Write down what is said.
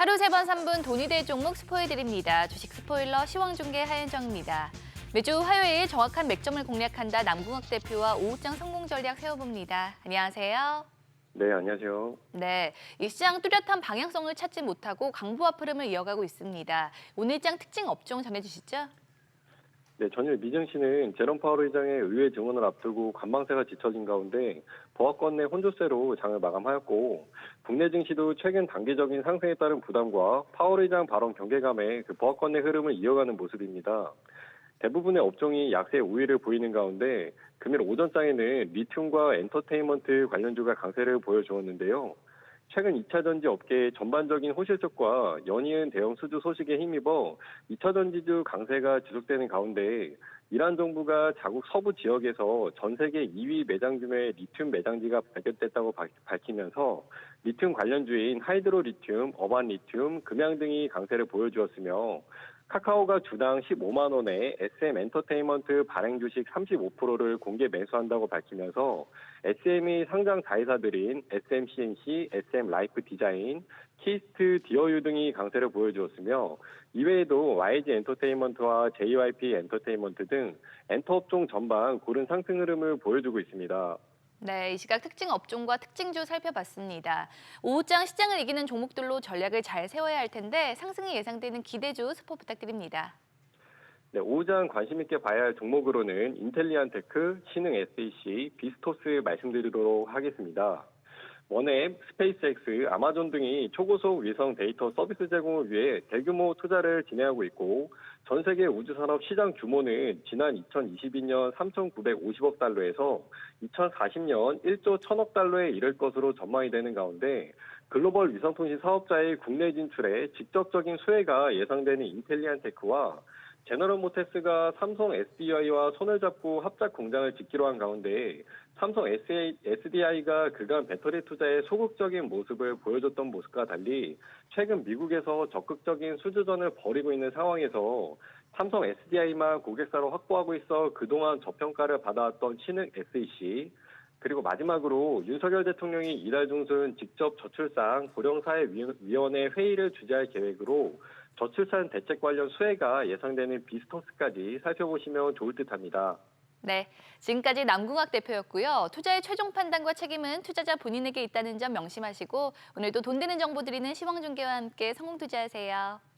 하루 세번 3분 돈이 될 종목 스포해드립니다. 주식 스포일러 시황중계 하현정입니다. 매주 화요일 정확한 맥점을 공략한다 남궁학 대표와 오후장 성공 전략 세워봅니다. 안녕하세요. 네, 안녕하세요. 네, 이 시장 뚜렷한 방향성을 찾지 못하고 강보합 흐름을 이어가고 있습니다. 오늘장 특징 업종 전해주시죠. 네, 전일 미정 씨는 제롬 파월 의장의 의회 증언을 앞두고 관망세가 짙어진 가운데 보합권 내 혼조세로 장을 마감하였고 국내 증시도 최근 단기적인 상승에 따른 부담과 파월 의장 발언 경계감에 그 보합권 내 흐름을 이어가는 모습입니다. 대부분의 업종이 약세 우위를 보이는 가운데 금일 오전장에는 리튬과 엔터테인먼트 관련주가 강세를 보여주었는데요. 최근 2차 전지 업계의 전반적인 호실적과 연이은 대형 수주 소식에 힘입어 2차 전지주 강세가 지속되는 가운데 이란 정부가 자국 서부 지역에서 전 세계 2위 매장 규모의 리튬 매장지가 발견됐다고 바- 밝히면서 리튬 관련주인 하이드로 리튬, 어반 리튬, 금양 등이 강세를 보여주었으며 카카오가 주당 15만 원에 SM 엔터테인먼트 발행 주식 35%를 공개 매수한다고 밝히면서 SM이 상장 자회사들인 SM CNC, SM 라이프 디자인, 키스트 디어유 등이 강세를 보여주었으며 이외에도 YG 엔터테인먼트와 JYP 엔터테인먼트 등 엔터 업종 전반 고른 상승 흐름을 보여주고 있습니다. 네, 이 시각 특징 업종과 특징주 살펴봤습니다. 오후장 시장을 이기는 종목들로 전략을 잘 세워야 할 텐데 상승이 예상되는 기대주 스포 부탁드립니다. 네, 오후장 관심 있게 봐야 할 종목으로는 인텔리안테크, 신흥 SEC, 비스토스 말씀드리도록 하겠습니다. 원앱, 스페이스X, 아마존 등이 초고속 위성 데이터 서비스 제공을 위해 대규모 투자를 진행하고 있고 전 세계 우주산업 시장 규모는 지난 2022년 3,950억 달러에서 2040년 1조 1천억 달러에 이를 것으로 전망이 되는 가운데 글로벌 위성통신 사업자의 국내 진출에 직접적인 수혜가 예상되는 인텔리안 테크와 제너럴 모테스가 삼성 SDI와 손을 잡고 합작 공장을 짓기로 한 가운데 삼성 SDI가 그간 배터리 투자에 소극적인 모습을 보여줬던 모습과 달리 최근 미국에서 적극적인 수주전을 벌이고 있는 상황에서 삼성 SDI만 고객사로 확보하고 있어 그동안 저평가를 받아왔던 신흥 SEC 그리고 마지막으로 윤석열 대통령이 이달 중순 직접 저출산 고령사회위원회 회의를 주재할 계획으로 저출산 대책 관련 수혜가 예상되는 비스토스까지 살펴보시면 좋을 듯합니다. 네, 지금까지 남궁학 대표였고요. 투자의 최종 판단과 책임은 투자자 본인에게 있다는 점 명심하시고 오늘도 돈 되는 정보 드리는 시황중계와 함께 성공 투자하세요.